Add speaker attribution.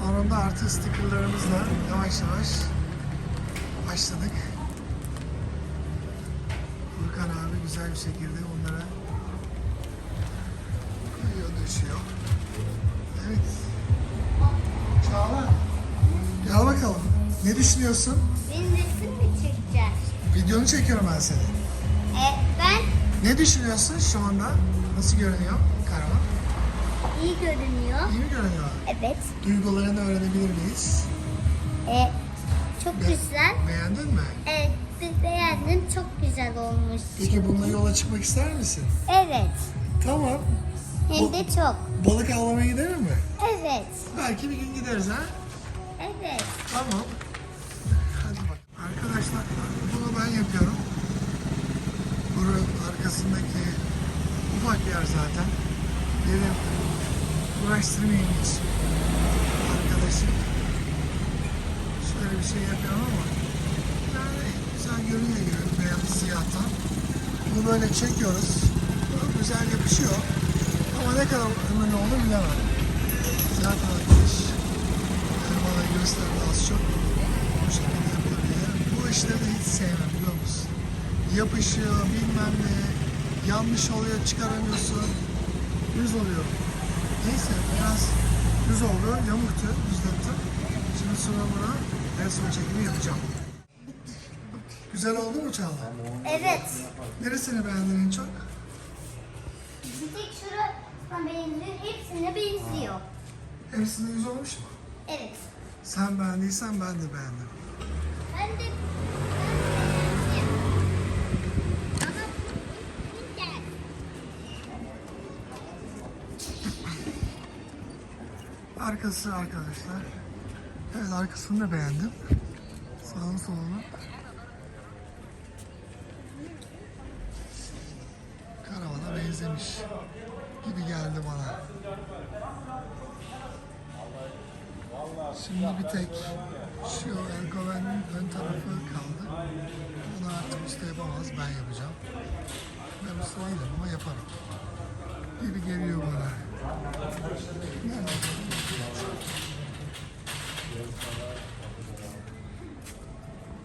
Speaker 1: Sonunda artı stickerlarımızla yavaş yavaş başladık. Furkan abi güzel bir şekilde onlara koyuyor, döşüyor. Evet. Çağla. Gel bakalım. Ne düşünüyorsun?
Speaker 2: Benim resim mi çekeceğiz?
Speaker 1: Videonu çekiyorum ben seni.
Speaker 2: E, ben
Speaker 1: Ne düşünüyorsun şu anda? Nasıl görünüyor karavan?
Speaker 2: İyi görünüyor.
Speaker 1: İyi mi görünüyor?
Speaker 2: Evet.
Speaker 1: Duygularını öğrenebilir miyiz?
Speaker 2: E, çok
Speaker 1: Be-
Speaker 2: güzel.
Speaker 1: Beğendin mi?
Speaker 2: Evet, biz beğendim. Çok güzel olmuş.
Speaker 1: Peki bununla yola çıkmak ister misin?
Speaker 2: Evet.
Speaker 1: Tamam.
Speaker 2: Hem de çok.
Speaker 1: Balık avlamaya gidelim mi?
Speaker 2: Evet.
Speaker 1: Belki bir gün gideriz ha?
Speaker 2: Evet.
Speaker 1: Tamam. Hadi bak. Arkadaşlar bunu ben yapıyorum. Buranın arkasındaki ufak yer zaten. Dedim uğraştırmayayım hiç. Arkadaşım. Şöyle bir şey yapıyorum ama yani güzel görünüyor gibi beyaz siyahtan. Bunu böyle çekiyoruz. Güzel yapışıyor. Ama ne kadar ömürlü olur bilemem. Zaten arkadaş bana gösterdi az çok. Bu şekilde diye. Bu işleri hiç sevmem biliyor musun? Yapışıyor bilmem ne. Yanlış oluyor çıkaramıyorsun. Düz oluyor. Neyse biraz düz oldu. Yamuktu. Düzlettim. Şimdi sonra buna en son çekimi yapacağım. Güzel oldu mu Çağla?
Speaker 2: Evet.
Speaker 1: Neresini beğendin en çok?
Speaker 2: Bir tek şurasına benziyor. Hepsine benziyor.
Speaker 1: Hepsinde güzel olmuş mu?
Speaker 2: Evet.
Speaker 1: Sen beğendiysen ben de beğendim.
Speaker 2: Ben de ben beğendim. Ama bu güzel.
Speaker 1: Arkası arkadaşlar. Evet arkasını da beğendim. Sağını solunu. Karavana benzemiş gibi geldi bana. Şimdi bir tek şu Ergoven'in ön tarafı kaldı. Bunu artık usta yapamaz, ben yapacağım. Ben usta değilim ama yaparım. Gibi geliyor bana. Nerede?